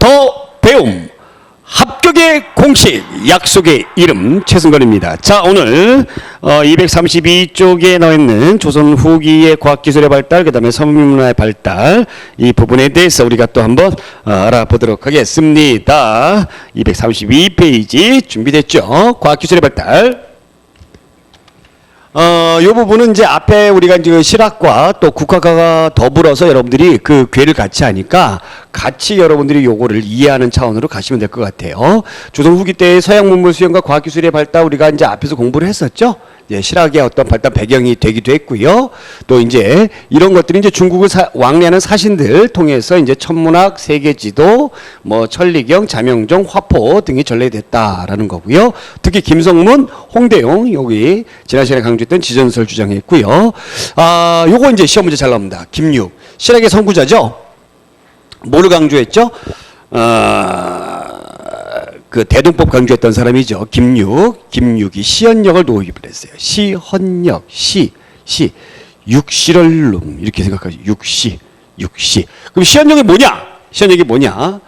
더 배움 합격의 공식 약속의 이름 최승건입니다. 자 오늘 어, 232쪽에 나와 있는 조선 후기의 과학기술의 발달 그 다음에 서민문화의 발달 이 부분에 대해서 우리가 또 한번 어, 알아보도록 하겠습니다. 232페이지 준비됐죠? 과학기술의 발달. 어, 요 부분은 이제 앞에 우리가 이제 그 실학과 또 국학과가 더불어서 여러분들이 그 괴를 같이 하니까 같이 여러분들이 요거를 이해하는 차원으로 가시면 될 것 같아요. 조선 후기 때 서양 문물 수행과 과학기술의 발달 우리가 이제 앞에서 공부를 했었죠. 예, 실학의 어떤 발달 배경이 되기도 했고요. 또 이제 이런 것들이 이제 중국을 사- 왕래하는 사신들 통해서 이제 천문학, 세계지도, 뭐 천리경, 자명종, 화포 등이 전래됐다라는 거고요. 특히 김성문, 홍대용 여기 지난 시간에 강조했던 지전설 주장했고요. 아, 요거 이제 시험 문제 잘 나옵니다. 김육 실학의 선구자죠. 뭐를 강조했죠? 어, 그 대동법 강조했던 사람이죠. 김육, 김육이 시헌역을 도입을 했어요. 시헌역, 시, 시, 육시를 룸 이렇게 생각하죠. 육시, 육시. 그럼 시헌역이 뭐냐? 시헌역이 뭐냐?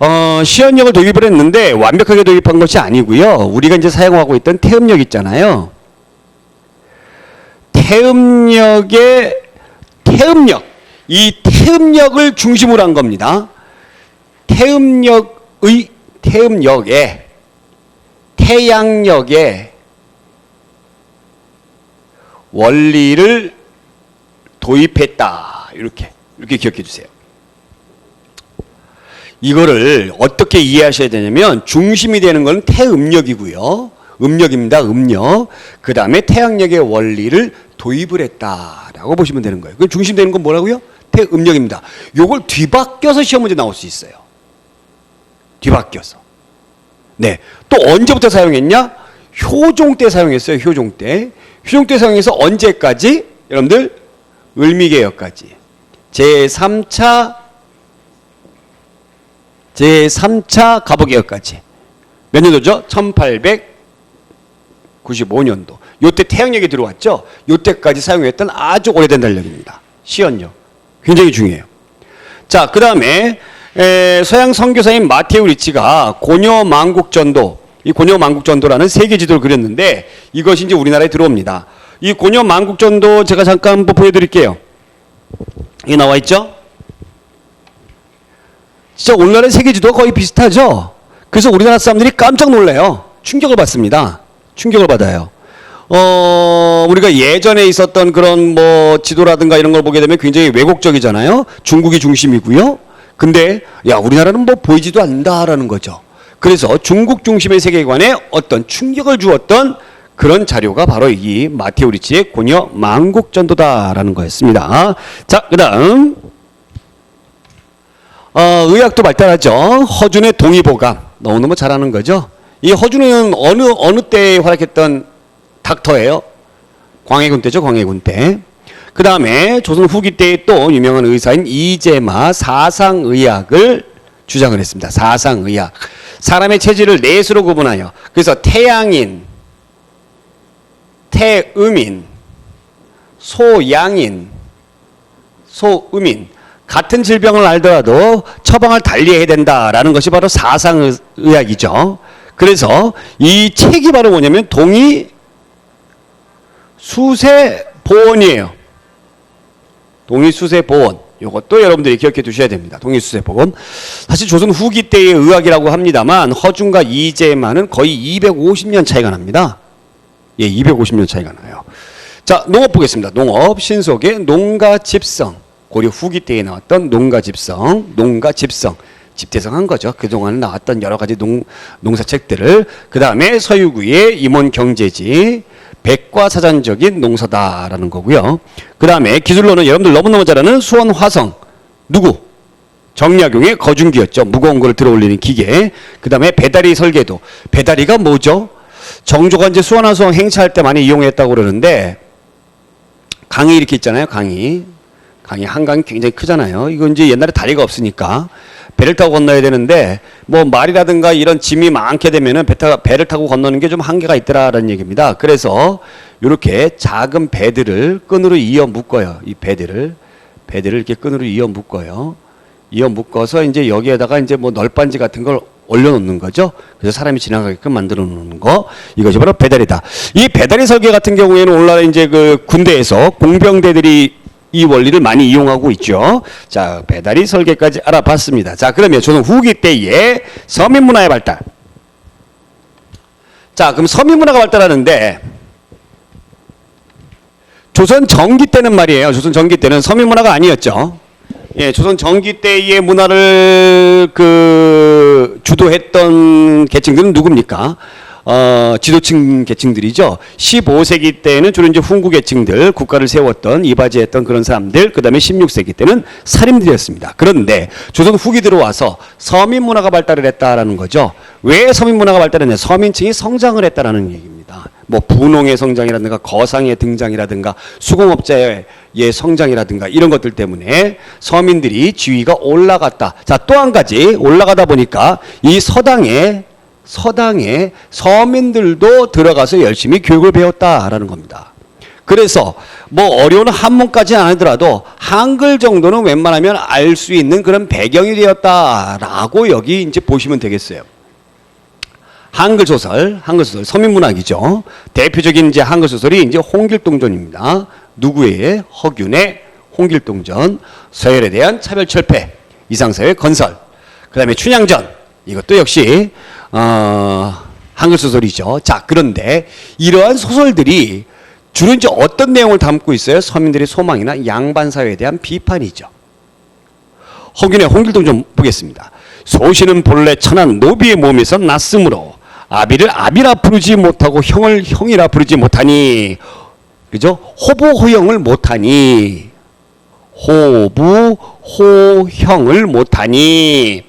어, 시헌역을 도입을 했는데 완벽하게 도입한 것이 아니고요. 우리가 이제 사용하고 있던 태음역 있잖아요. 태음역의 태음역, 이 태음역을 중심으로 한 겁니다. 태음역의 태음역에 태양역에 원리를 도입했다. 이렇게 이렇게 기억해 주세요. 이거를 어떻게 이해하셔야 되냐면 중심이 되는 건 태음력이고요. 음력입니다. 음력. 그 다음에 태양력의 원리를 도입을 했다라고 보시면 되는 거예요. 그 중심 되는 건 뭐라고요? 태음력입니다. 요걸 뒤바뀌어서 시험 문제 나올 수 있어요. 뒤바뀌어서. 네. 또 언제부터 사용했냐? 효종 때 사용했어요. 효종 때. 효종 때 사용해서 언제까지? 여러분들 을미개혁까지. 제3차 제3차 갑오개혁까지. 몇 년도죠? 1895년도. 요때 태양력이 들어왔죠? 요때까지 사용했던 아주 오래된 달력입니다. 시연력. 굉장히 중요해요. 자, 그 다음에 서양 선교사인 마테우 리치가 고뇨 만국전도, 이 고뇨 만국전도라는 세계 지도를 그렸는데 이것이 이제 우리나라에 들어옵니다. 이 고뇨 만국전도 제가 잠깐 한번 보여 드릴게요. 이 나와 있죠? 진짜 오늘날의 세계 지도가 거의 비슷하죠? 그래서 우리나라 사람들이 깜짝 놀래요. 충격을 받습니다. 충격을 받아요. 어, 우리가 예전에 있었던 그런 뭐 지도라든가 이런 걸 보게 되면 굉장히 왜곡적이잖아요. 중국이 중심이고요. 근데 야, 우리나라는 뭐 보이지도 않는다라는 거죠. 그래서 중국 중심의 세계관에 어떤 충격을 주었던 그런 자료가 바로 이 마테오 리치의 고녀 만국전도다라는 거였습니다. 자, 그 다음 어, 의학도 발달하죠. 허준의 동의보감 너무너무 잘하는 거죠. 이 허준은 어느 어느 때에 활약했던 닥터예요. 광해군 때죠, 광해군 때. 그 다음에 조선 후기 때에 또 유명한 의사인 이재마 사상의학을 주장을 했습니다. 사상의학. 사람의 체질을 넷으로 구분하여 그래서 태양인, 태음인, 소양인, 소음인 같은 질병을 알더라도 처방을 달리해야 된다라는 것이 바로 사상의학이죠. 그래서 이 책이 바로 뭐냐면 동의 수세 보원이에요. 동의 수세 보원. 이것도 여러분들이 기억해 두셔야 됩니다. 동의 수세 보원. 사실 조선 후기 때의 의학이라고 합니다만 허준과 이재만은 거의 250년 차이가 납니다. 예, 250년 차이가 나요. 자, 농업 보겠습니다. 농업 신속의 농가 집성. 고려 후기 때에 나왔던 농가 집성, 농가 집성. 집대성한 거죠. 그동안 나왔던 여러 가지 농, 농사책들을. 그 다음에 서유구의 임원 경제지, 백과사전적인 농사다라는 거고요. 그 다음에 기술로는 여러분들 너무너무 잘 아는 수원 화성. 누구? 정약용의 거중기였죠. 무거운 거를 들어 올리는 기계. 그 다음에 배다리 설계도. 배다리가 뭐죠? 정조가 이제 수원화성 행차할 때 많이 이용했다고 그러는데, 강이 이렇게 있잖아요. 강이. 강이 한강이 굉장히 크잖아요. 이거 이제 옛날에 다리가 없으니까 배를 타고 건너야 되는데 뭐 말이라든가 이런 짐이 많게 되면은 배 타, 배를 타고 건너는 게 좀 한계가 있더라라는 얘기입니다. 그래서 이렇게 작은 배들을 끈으로 이어 묶어요. 이 배들을 배들을 이렇게 끈으로 이어 묶어요. 이어 묶어서 이제 여기에다가 이제 뭐 널빤지 같은 걸 올려놓는 거죠. 그래서 사람이 지나가게끔 만들어 놓는 거. 이것이 바로 배달이다. 이 배달의 설계 같은 경우에는 오늘날 이제 그 군대에서 공병대들이 이 원리를 많이 이용하고 있죠. 자, 배달이 설계까지 알아봤습니다. 자, 그러면 조선 후기 때의 서민 문화의 발달. 자, 그럼 서민 문화가 발달하는데 조선 전기 때는 말이에요. 조선 전기 때는 서민 문화가 아니었죠. 예, 조선 전기 때의 문화를 그 주도했던 계층들은 누굽니까? 어, 지도층 계층들이죠. 15세기 때는 주로 이제 훈구 계층들, 국가를 세웠던, 이바지했던 그런 사람들, 그 다음에 16세기 때는 살인들이었습니다. 그런데 조선 후기 들어와서 서민 문화가 발달을 했다라는 거죠. 왜 서민 문화가 발달했냐? 서민층이 성장을 했다라는 얘기입니다. 뭐 분홍의 성장이라든가 거상의 등장이라든가 수공업자의 예, 성장이라든가 이런 것들 때문에 서민들이 지위가 올라갔다. 자, 또 한 가지 올라가다 보니까 이 서당에 서당에 서민들도 들어가서 열심히 교육을 배웠다라는 겁니다. 그래서 뭐 어려운 한문까지 안 하더라도 한글 정도는 웬만하면 알 수 있는 그런 배경이 되었다라고 여기 이제 보시면 되겠어요. 한글 소설, 한글 소설, 서민문학이죠. 대표적인 이제 한글 소설이 이제 홍길동전입니다. 누구의 허균의 홍길동전, 서열에 대한 차별 철폐, 이상사회 건설, 그 다음에 춘향전 이것도 역시 어, 한글 소설이죠. 자, 그런데 이러한 소설들이 주로 이제 어떤 내용을 담고 있어요? 서민들의 소망이나 양반 사회에 대한 비판이죠. 허균의 홍길동 좀 보겠습니다. 소신은 본래 천한 노비의 몸에서 났으므로 아비를 아비라 부르지 못하고 형을 형이라 부르지 못하니 그죠? 호부 호형을 못하니 호부 호형을 못하니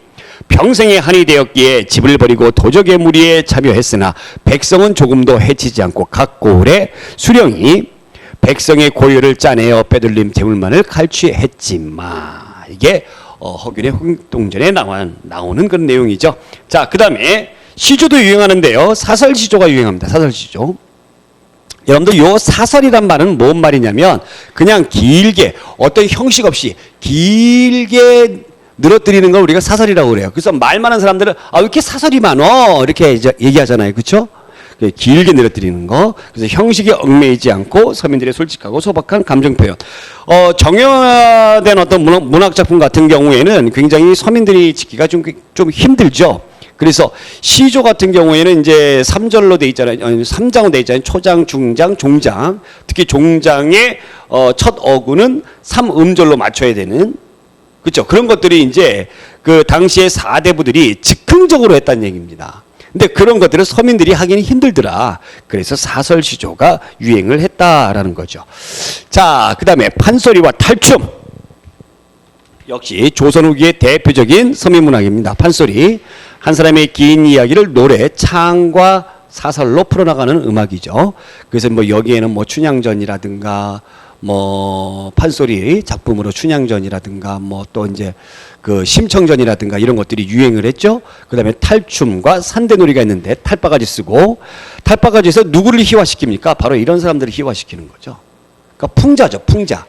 평생에 한이 되었기에 집을 버리고 도적의 무리에 참여했으나 백성은 조금도 해치지 않고 각 고을의 수령이 백성의 고유를 짜내어 빼돌림 재물만을 칼취했지만 이게 어, 허균의 홍동전에 나온, 나오는 그런 내용이죠. 자, 그 다음에 시조도 유행하는데요. 사설 시조가 유행합니다. 사설 시조. 여러분들 요 사설이란 말은 뭔 말이냐면 그냥 길게 어떤 형식 없이 길게 늘어뜨리는 걸 우리가 사설이라고 그래요. 그래서 말 많은 사람들은 아 왜 이렇게 사설이 많어 이렇게 얘기하잖아요. 그렇죠? 길게 늘어뜨리는 거. 그래서 형식에 얽매이지 않고 서민들의 솔직하고 소박한 감정 표현. 어, 정형화된 어떤 문학, 작품 같은 경우에는 굉장히 서민들이 짓기가 좀, 좀 힘들죠. 그래서 시조 같은 경우에는 이제 삼절로 돼 있잖아요. 아니, 삼장으로 돼 있잖아요. 초장, 중장, 종장. 특히 종장의 어, 첫 어구는 삼음절로 맞춰야 되는 그렇죠. 그런 것들이 이제 그 당시의 사대부들이 즉흥적으로 했다는 얘기입니다. 근데 그런 것들을 서민들이 하기는 힘들더라. 그래서 사설 시조가 유행을 했다라는 거죠. 자, 그다음에 판소리와 탈춤. 역시 조선 후기의 대표적인 서민 문학입니다. 판소리. 한 사람의 긴 이야기를 노래, 창과 사설로 풀어나가는 음악이죠. 그래서 뭐 여기에는 뭐 춘향전이라든가 뭐 판소리 작품으로 춘향전이라든가 뭐 또 이제 그 심청전이라든가 이런 것들이 유행을 했죠. 그다음에 탈춤과 산대놀이가 있는데 탈바가지 쓰고 탈바가지에서 누구를 희화시킵니까? 바로 이런 사람들을 희화시키는 거죠. 그러니까 풍자죠, 풍자.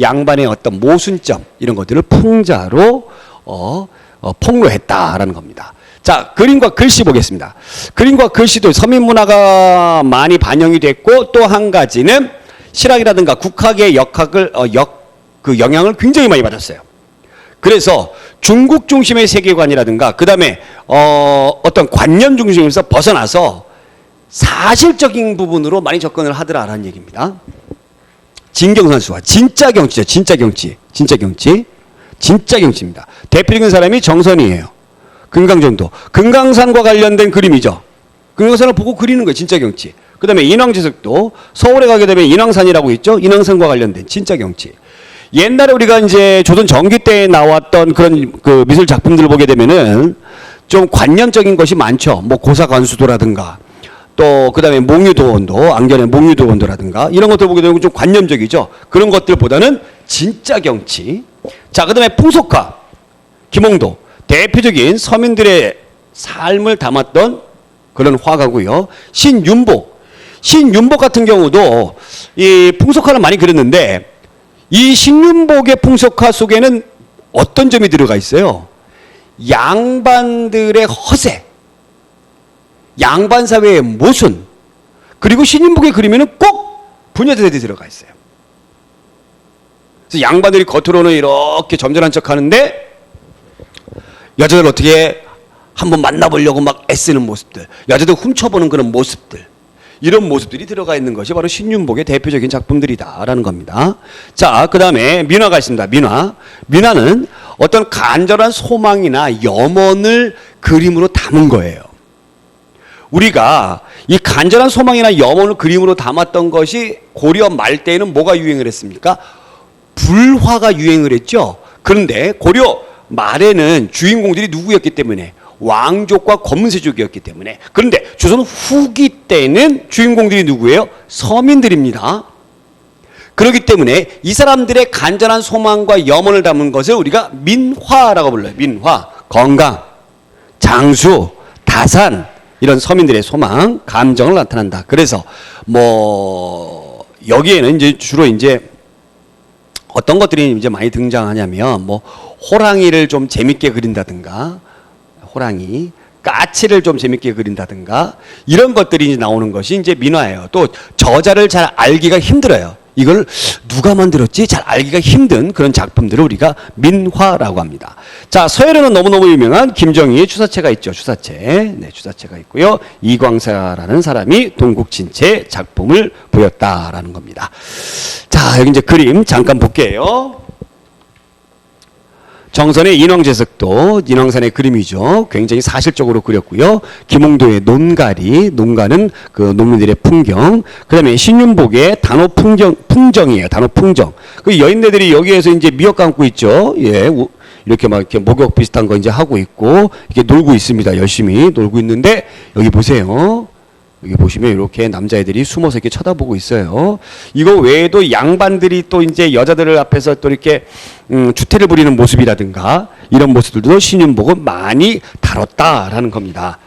양반의 어떤 모순점 이런 것들을 풍자로 어, 어, 폭로했다라는 겁니다. 자, 그림과 글씨 보겠습니다. 그림과 글씨도 서민 문화가 많이 반영이 됐고 또 한 가지는 실학이라든가 국학의 역학을 어, 역, 그 영향을 굉장히 많이 받았어요. 그래서 중국 중심의 세계관이라든가 그 다음에 어, 어떤 관념 중심에서 벗어나서 사실적인 부분으로 많이 접근을 하더라라는 얘기입니다. 진경선수와 진짜 경치죠. 진짜 경치. 진짜 경치. 진짜 경치입니다. 대표적인 사람이 정선이에요. 금강정도. 금강산과 관련된 그림이죠. 금강산을 보고 그리는 거예요. 진짜 경치. 그 다음에 인왕지석도 서울에 가게 되면 인왕산이라고 있죠. 인왕산과 관련된 진짜 경치. 옛날에 우리가 이제 조선 전기 때 나왔던 그런 그 미술 작품들을 보게 되면은 좀 관념적인 것이 많죠. 뭐 고사관수도라든가 또 그다음에 몽유도원도 안견의 몽유도원도라든가 이런 것들 보게 되면 좀 관념적이죠. 그런 것들보다는 진짜 경치. 자, 그다음에 풍속화. 김홍도 대표적인 서민들의 삶을 담았던 그런 화가고요. 신윤복. 신윤복 같은 경우도 이 풍속화를 많이 그렸는데 이 신윤복의 풍속화 속에는 어떤 점이 들어가 있어요? 양반들의 허세, 양반 사회의 모순, 그리고 신인복의 그림에는 꼭 부녀들이 들어가 있어요. 그래서 양반들이 겉으로는 이렇게 점잖은 척 하는데 여자들 어떻게 한번 만나보려고 막 애쓰는 모습들, 여자들 훔쳐보는 그런 모습들, 이런 모습들이 들어가 있는 것이 바로 신윤복의 대표적인 작품들이다라는 겁니다. 자, 그 다음에 민화가 있습니다. 민화. 민화는 어떤 간절한 소망이나 염원을 그림으로 담은 거예요. 우리가 이 간절한 소망이나 염원을 그림으로 담았던 것이 고려 말 때에는 뭐가 유행을 했습니까? 불화가 유행을 했죠. 그런데 고려 말에는 주인공들이 누구였기 때문에 왕족과 검은세족이었기 때문에 그런데 조선 후기 때는 주인공들이 누구예요? 서민들입니다. 그렇기 때문에 이 사람들의 간절한 소망과 염원을 담은 것을 우리가 민화라고 불러요. 민화, 건강, 장수, 다산 이런 서민들의 소망, 감정을 나타난다. 그래서 뭐 여기에는 이제 주로 이제 어떤 것들이 이제 많이 등장하냐면 뭐 호랑이를 좀 재밌게 그린다든가 호랑이 까치를 좀 재밌게 그린다든가 이런 것들이 나오는 것이 이제 민화예요. 또 저자를 잘 알기가 힘들어요. 이걸 누가 만들었지 잘 알기가 힘든 그런 작품들을 우리가 민화라고 합니다. 자, 서예로는 너무너무 유명한 김정희의 추사체가 있죠. 추사체. 네, 추사체가 있고요. 이광사라는 사람이 동국진체 작품을 보였다라는 겁니다. 자, 여기 이제 그림 잠깐 볼게요. 정선의 인왕제석도 인왕산의 그림이죠. 굉장히 사실적으로 그렸고요. 김홍도의 논가리, 논가는 그 농민들의 풍경. 그다음에 신윤복의 단호 풍경, 풍정이에요. 단호 풍정. 그 여인네들이 여기에서 이제 미역 감고 있죠. 예, 우- 이렇게 막 이렇게 목욕 비슷한 거 이제 하고 있고 이렇게 놀고 있습니다. 열심히 놀고 있는데 여기 보세요. 여기 보시면 이렇게 남자애들이 숨어서 이렇게 쳐다보고 있어요. 이거 외에도 양반들이 또 이제 여자들을 앞에서 또 이렇게 음, 주태를 부리는 모습이라든가 이런 모습들도 신윤복은 많이 다뤘다라는 겁니다.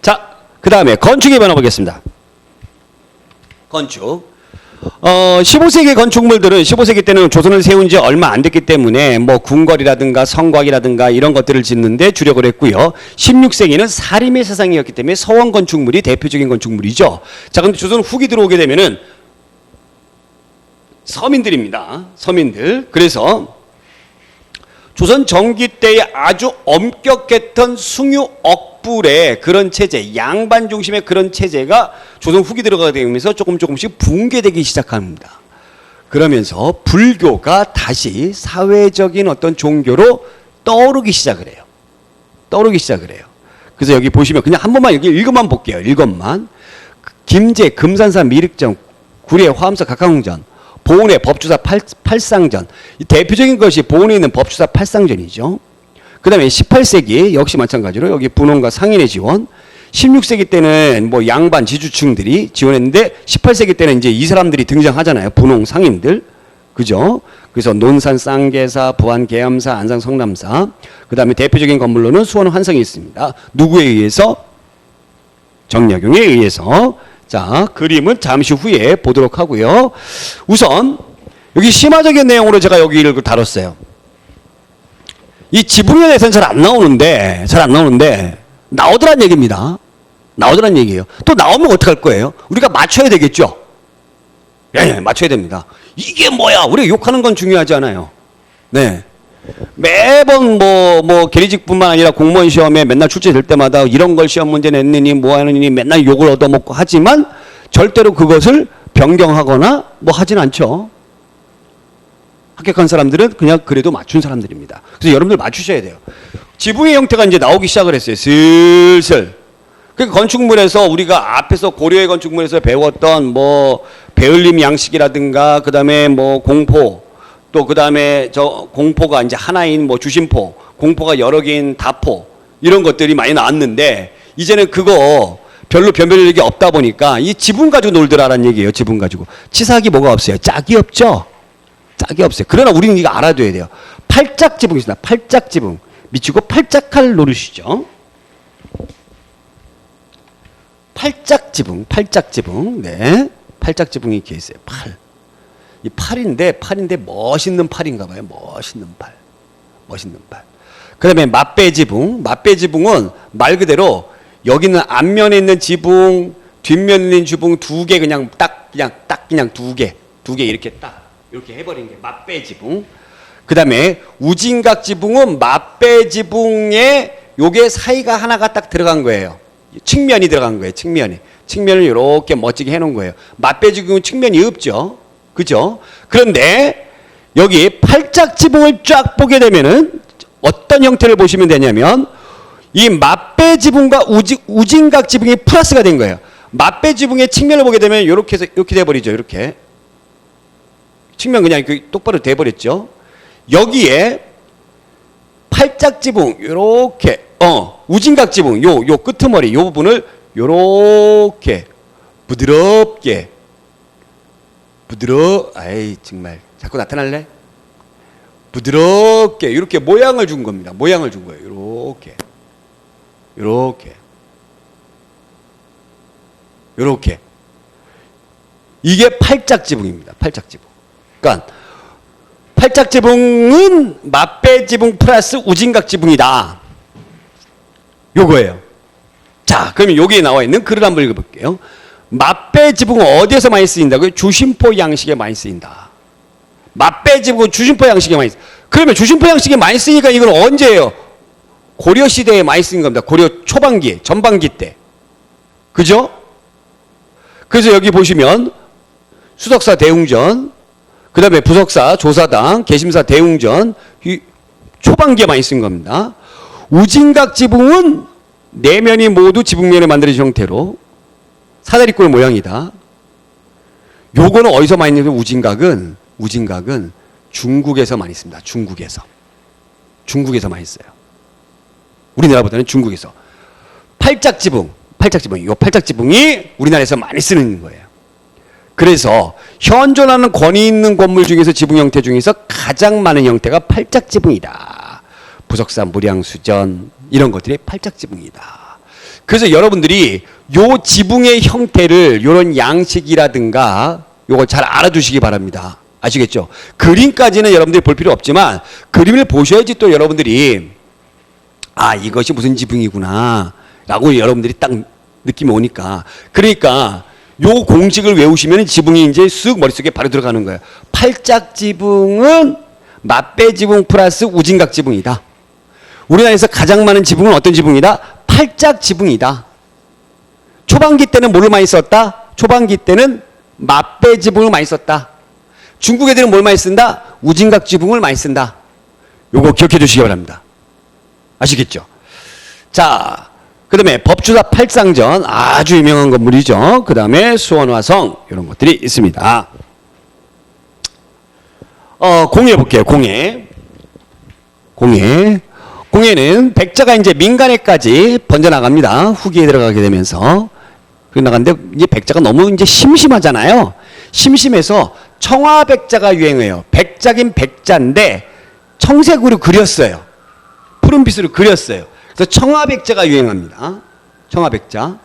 자, 그 다음에 건축에 변화 보겠습니다. 건축. 어, 15세기 건축물들은 15세기 때는 조선을 세운 지 얼마 안 됐기 때문에 뭐 궁궐이라든가 성곽이라든가 이런 것들을 짓는데 주력을 했고요. 16세기는 사림의 세상이었기 때문에 서원 건축물이 대표적인 건축물이죠. 자, 근데 조선 후기 들어오게 되면은 서민들입니다. 서민들. 그래서 조선 전기 때에 아주 엄격했던 숭유 억불의 그런 체제, 양반 중심의 그런 체제가 조선 후기 들어가게 되면서 조금 조금씩 붕괴되기 시작합니다. 그러면서 불교가 다시 사회적인 어떤 종교로 떠오르기 시작을 해요. 떠오르기 시작을 해요. 그래서 여기 보시면 그냥 한 번만 여기 읽어만 볼게요. 읽어만. 김제, 금산산, 미륵정, 구례, 화엄사, 각하궁전, 보은의 법주사 팔, 팔상전. 이 대표적인 것이 보은에 있는 법주사 팔상전이죠. 그 다음에 18세기 역시 마찬가지로 여기 분홍과 상인의 지원. 16세기 때는 뭐 양반 지주층들이 지원했는데 18세기 때는 이제 이 사람들이 등장하잖아요. 분홍 상인들. 그죠? 그래서 논산 쌍계사, 부안 계암사, 안산 성남사. 그 다음에 대표적인 건물로는 수원 환성이 있습니다. 누구에 의해서? 정약용에 의해서 자 그림은 잠시 후에 보도록 하고요. 우선 여기 심화적인 내용으로 제가 여기를 다뤘어요. 이 지붕에 대해서는 잘 안 나오는데 잘 안 나오는데 나오더란 얘기입니다. 나오더란 얘기예요. 또 나오면 어떡할 거예요? 우리가 맞춰야 되겠죠. 예, 예, 맞춰야 됩니다. 이게 뭐야? 우리가 욕하는 건 중요하지 않아요. 네. 매번 뭐, 뭐, 계리직뿐만 아니라 공무원 시험에 맨날 출제될 때마다 이런 걸 시험 문제 냈느니 뭐 하느니 맨날 욕을 얻어먹고 하지만 절대로 그것을 변경하거나 뭐 하진 않죠. 합격한 사람들은 그냥 그래도 맞춘 사람들입니다. 그래서 여러분들 맞추셔야 돼요. 지붕의 형태가 이제 나오기 시작을 했어요. 슬슬. 그 건축물에서 우리가 앞에서 고려의 건축물에서 배웠던 뭐 배울림 양식이라든가 그다음에 뭐 공포 또 그 다음에 저 공포가 이제 하나인 뭐 주심포 공포가 여러 개인 다포 이런 것들이 많이 나왔는데 이제는 그거 별로 변별력이 없다 보니까 이 지붕 가지고 놀더라라는 얘기예요. 지붕 가지고 치사하기 뭐가 없어요. 짝이 없죠. 짝이 없어요. 그러나 우리는 이거 알아둬야 돼요. 팔짝 지붕이 있습니다. 팔짝 지붕. 미치고 팔짝할 노릇이죠. 팔짝 지붕, 팔짝 지붕. 네. 팔짝 지붕이 이렇게 있어요. 팔. 이 팔인데, 팔인데 멋있는 팔인가 봐요. 멋있는 팔. 멋있는 발. 그다음에 맞배 지붕. 맞배 지붕은 말 그대로 여기는 앞면에 있는 지붕, 뒷면에 있는 지붕 두 개 그냥 딱 그냥 딱 그냥 두 개, 두 개 이렇게 딱 이렇게 해 버린 게 맞배 지붕. 그다음에 우진각 지붕은 맞배 지붕에 요게 사이가 하나가 딱 들어간 거예요. 측면이 들어간 거예요. 측면이. 측면을 이렇게 멋지게 해 놓은 거예요. 맞배 지붕은 측면이 없죠. 그죠? 그런데 여기 팔짝 지붕을 쫙 보게 되면은 어떤 형태를 보시면 되냐면 이 맞배 지붕과 우지, 우진각 지붕이 플러스가 된 거예요. 맞배 지붕의 측면을 보게 되면 이렇게 해서 이렇게 돼 버리죠. 이렇게. 측면 그냥 이렇게 똑바로 돼 버렸죠. 여기에 팔짝 지붕 요렇게 어 우진각 지붕 요 요 끄트머리 요 부분을 요렇게 부드럽게 부드러 아이 정말. 자꾸 나타날래? 부드럽게 이렇게 모양을 준 겁니다. 모양을 준 거예요. 요렇게. 요렇게. 요렇게. 이게 팔짝 지붕입니다. 팔짝 지붕. 그러니까 팔짝 지붕은 맞배 지붕 플러스 우진각 지붕이다. 요거예요. 자, 그러면 여기에 나와 있는 글을 한번 읽어볼게요. 맞배 지붕은 어디에서 많이 쓰인다고요? 주심포 양식에 많이 쓰인다. 맞배 지붕은 주심포 양식에 많이 쓰. 그러면 주심포 양식에 많이 쓰니까 이건 언제예요? 고려 시대에 많이 쓰인 겁니다. 고려 초반기, 전반기 때. 그죠? 그래서 여기 보시면 수덕사 대웅전, 그 다음에 부석사, 조사당, 개심사, 대웅전, 이 초반기에 많이 쓴 겁니다. 우진각 지붕은 내면이 모두 지붕면에 만들어진 형태로 사다리꼴 모양이다. 요거는 어디서 많이 쓰는 우진각은, 우진각은 중국에서 많이 씁니다. 중국에서. 중국에서 많이 써요. 우리나라보다는 중국에서. 팔짝 지붕, 팔짝 지붕, 요 팔짝 지붕이 우리나라에서 많이 쓰는 거예요. 그래서 현존하는 권위 있는 건물 중에서 지붕 형태 중에서 가장 많은 형태가 팔짝 지붕이다. 부석사 무량수전 이런 것들이 팔짝 지붕이다. 그래서 여러분들이 요 지붕의 형태를 요런 양식이라든가 요걸 잘 알아두시기 바랍니다. 아시겠죠? 그림까지는 여러분들이 볼 필요 없지만 그림을 보셔야지 또 여러분들이 아 이것이 무슨 지붕이구나 라고 여러분들이 딱 느낌이 오니까 그러니까 요 공식을 외우시면 지붕이 이제 쓱 머릿속에 바로 들어가는 거예요. 팔짝 지붕은 맞배 지붕 플러스 우진각 지붕이다. 우리나라에서 가장 많은 지붕은 어떤 지붕이다? 팔짝 지붕이다. 초반기 때는 뭘로 많이 썼다? 초반기 때는 맞배 지붕을 많이 썼다. 중국 애들은 뭘 많이 쓴다? 우진각 지붕을 많이 쓴다. 요거 기억해 주시기 바랍니다. 아시겠죠? 자, 그 다음에 법주사 팔상전 아주 유명한 건물이죠. 그 다음에 수원화성 이런 것들이 있습니다. 어, 공예 볼게요. 공예. 공예. 공예는 백자가 이제 민간에까지 번져나갑니다. 후기에 들어가게 되면서. 그 나갔는데 이제 백자가 너무 이제 심심하잖아요. 심심해서 청화백자가 유행해요. 백자긴 백자인데 청색으로 그렸어요. 푸른빛으로 그렸어요. 그래서 청화백자가 유행합니다. 청화백자.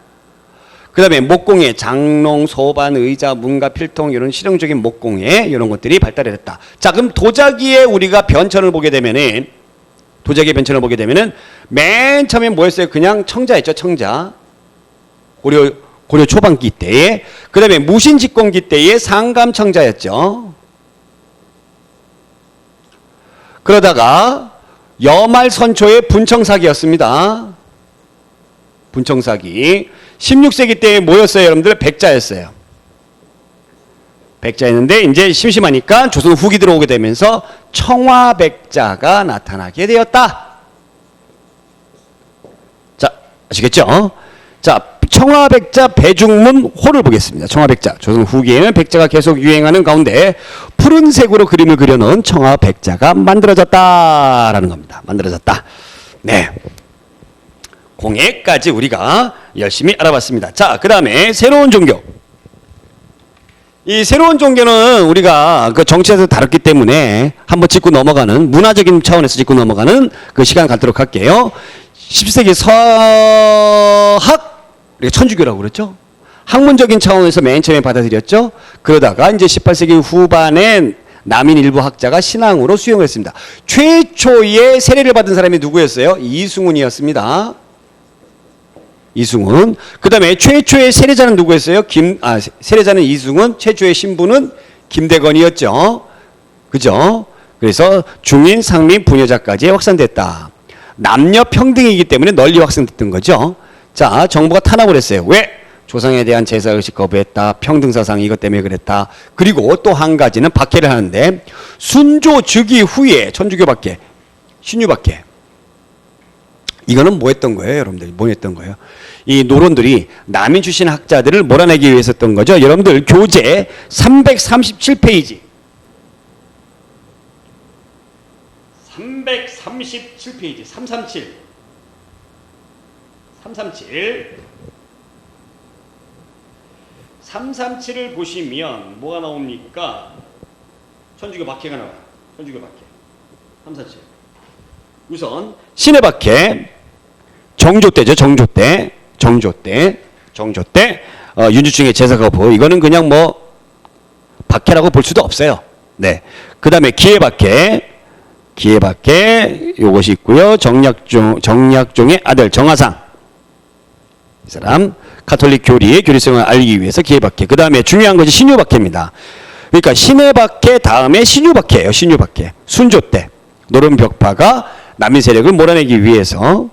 그 다음에 목공예, 장롱, 소반, 의자, 문가, 필통 이런 실용적인 목공예 이런 것들이 발달이 됐다. 자 그럼 도자기에 우리가 변천을 보게 되면은 도자기 변천을 보게 되면은 맨 처음에 뭐였어요? 그냥 청자였죠. 청자. 고려 고려 초반기 때에 그 다음에 무신직공기 때에 상감 청자였죠. 그러다가 여말 선초의 분청사기였습니다. 분청사기. 16세기 때 뭐였어요, 여러분들? 백자였어요. 백자였는데 이제 심심하니까 조선 후기 들어오게 되면서 청화백자가 나타나게 되었다. 자, 아시겠죠? 자, 청화백자 배중문 호를 보겠습니다. 청화백자. 조선 후기에는 백자가 계속 유행하는 가운데 푸른색으로 그림을 그려놓은 청화백자가 만들어졌다라는 겁니다. 만들어졌다. 네. 공예까지 우리가 열심히 알아봤습니다. 자, 그 다음에 새로운 종교. 이 새로운 종교는 우리가 그 정치에서 다뤘기 때문에 한번 짚고 넘어가는 문화적인 차원에서 짚고 넘어가는 그 시간 갖도록 할게요. 17세기 서학 천주교라고 그랬죠. 학문적인 차원에서 맨 처음에 받아들였죠. 그러다가 이제 18세기 후반에 남인 일부 학자가 신앙으로 수용을 했습니다. 최초의 세례를 받은 사람이 누구였어요? 이승훈이었습니다. 이승훈. 그 다음에 최초의 세례자는 누구였어요? 김, 아, 세- 세례자는 이승훈, 최초의 신부는 김대건이었죠. 그죠? 그래서 중인, 상민, 부녀자까지 확산됐다. 남녀 평등이기 때문에 널리 확산됐던 거죠. 자, 정부가 탄압을 했어요. 왜? 조상에 대한 제사 의식 거부했다. 평등 사상 이것 때문에 그랬다. 그리고 또 한 가지는 박해를 하는데 순조 즉위 후에 천주교 박해, 신유 박해. 이거는 뭐 했던 거예요, 여러분들? 뭐 했던 거예요? 이 노론들이 남인 출신 학자들을 몰아내기 위해서 했던 거죠. 여러분들 교재 337페이지. 337페이지 337 337 337을 보시면 뭐가 나옵니까? 천주교 박해가 나와요. 천주교 박해. 337. 우선 신의 박해 정조 때죠. 정조 때. 정조 때. 정조 때. 어, 윤주충의 제사 거부. 이거는 그냥 뭐 박해라고 볼 수도 없어요. 네. 그다음에 기회 박해. 기회 박해 요것이 있고요. 정약종 정약종의 아들 정하상. 이 사람 카톨릭 교리의 교리성을 알기 위해서 기회 박해. 그다음에 중요한 것이 신유 박해입니다. 그러니까 신의 박해 다음에 신유 박해예요. 신유 박해. 순조 때 노른 벽파가 남인 세력을 몰아내기 위해서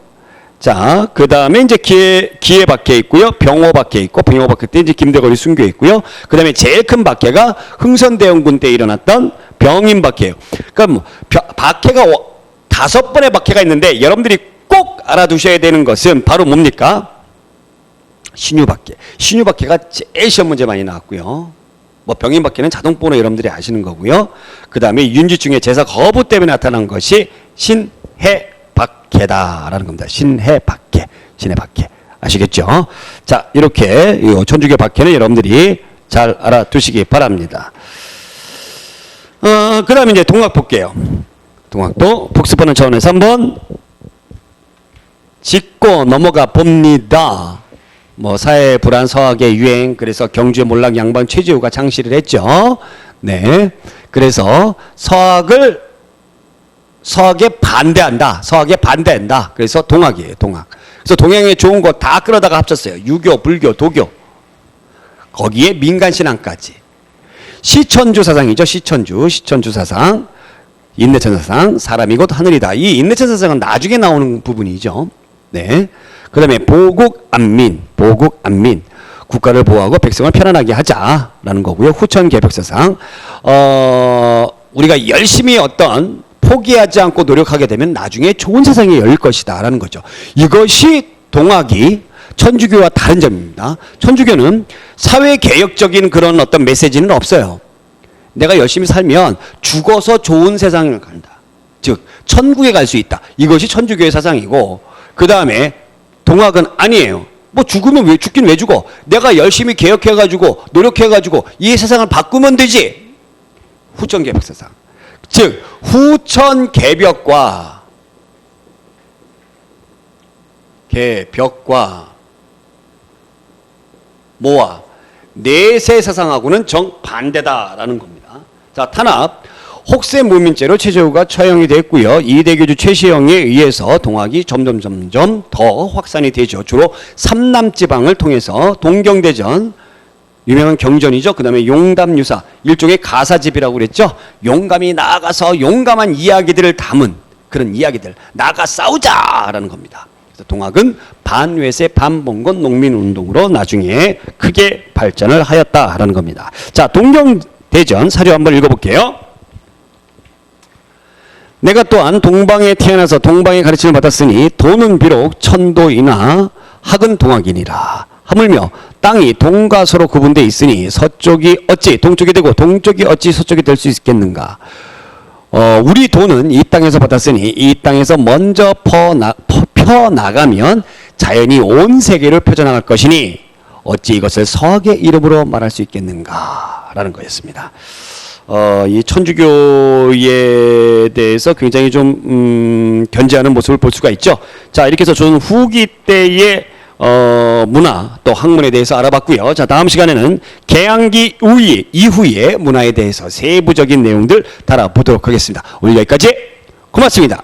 자, 그 다음에 이제 기회, 기회 박해 있고요. 병호 박해 있고, 병호 박해 때 이제 김대걸이 순교 있고요. 그 다음에 제일 큰 박해가 흥선대원군 때 일어났던 병인 박해예요. 그러니까 뭐, 벼- 박해가 오- 다섯 번의 박해가 있는데 여러분들이 꼭 알아두셔야 되는 것은 바로 뭡니까? 신유박해. 신유박해가 제일 시험 문제 많이 나왔고요. 뭐 병인 박해는 자동 번호 여러분들이 아시는 거고요. 그 다음에 윤지중의 제사 거부 때문에 나타난 것이 신 해박해다라는 겁니다. 신해박해, 신해박해 아시겠죠? 자 이렇게 이 천주교 박해는 여러분들이 잘 알아두시기 바랍니다. 어, 그 다음에 이제 동학 볼게요. 동학도 복습하는 차원에서 한번 짚고 넘어가 봅니다. 뭐 사회 불안 서학의 유행 그래서 경주의 몰락 양반 최재우가 창시를 했죠. 네. 그래서 서학을 서학에 반대한다. 서학에 반대한다. 그래서 동학이에요. 동학. 그래서 동양에 좋은 거 다 끌어다가 합쳤어요. 유교, 불교, 도교. 거기에 민간 신앙까지. 시천주 사상이죠. 시천주, 시천주 사상. 인내천 사상, 사람이 곧 하늘이다. 이 인내천 사상은 나중에 나오는 부분이죠. 네. 그 다음에 보국 안민, 보국 안민. 국가를 보호하고 백성을 편안하게 하자라는 거고요. 후천 개벽 사상. 어, 우리가 열심히 어떤 포기하지 않고 노력하게 되면 나중에 좋은 세상이 열릴 것이다 라는 거죠. 이것이 동학이 천주교와 다른 점입니다. 천주교는 사회 개혁적인 그런 어떤 메시지는 없어요. 내가 열심히 살면 죽어서 좋은 세상을 간다. 즉 천국에 갈 수 있다. 이것이 천주교의 사상이고 그 다음에 동학은 아니에요. 뭐 죽으면 왜 죽긴 왜 죽어? 내가 열심히 개혁해가지고 노력해가지고 이 세상을 바꾸면 되지. 후천 개벽 세상. 즉 후천 개벽과 개벽과 뭐와 내세 사상하고는 정반대다라는 겁니다. 자, 탄압. 혹세 무민죄로 최재우가 처형이 됐고요. 이대교주 최시영에 의해서 동학이 점점 점점 더 확산이 되죠. 주로 삼남 지방을 통해서 동경대전 유명한 경전이죠. 그 다음에 용담유사 일종의 가사집이라고 그랬죠. 용감히 나아가서 용감한 이야기들을 담은 그런 이야기들 나가 싸우자 라는 겁니다. 그래서 동학은 반외세 반봉건 농민운동으로 나중에 크게 발전을 하였다라는 겁니다. 자 동경대전 사료 한번 읽어볼게요. 내가 또한 동방에 태어나서 동방의 가르침을 받았으니 돈은 비록 천도이나 학은 동학이니라. 하물며 땅이 동과 서로 구분되어 있으니 서쪽이 어찌 동쪽이 되고 동쪽이 어찌 서쪽이 될 수 있겠는가. 어, 우리 돈은 이 땅에서 받았으니 이 땅에서 먼저 퍼, 펴나가면 자연히 온 세계를 펴져나갈 것이니 어찌 이것을 서학의 이름으로 말할 수 있겠는가. 라는 거였습니다. 어, 이 천주교에 대해서 굉장히 좀, 음, 견제하는 모습을 볼 수가 있죠. 자, 이렇게 해서 저는 후기 때의 어, 문화 또 학문에 대해서 알아봤고요. 자, 다음 시간에는 개항기 이후에, 이후의 문화에 대해서 세부적인 내용들 달아보도록 하겠습니다. 오늘 여기까지 고맙습니다.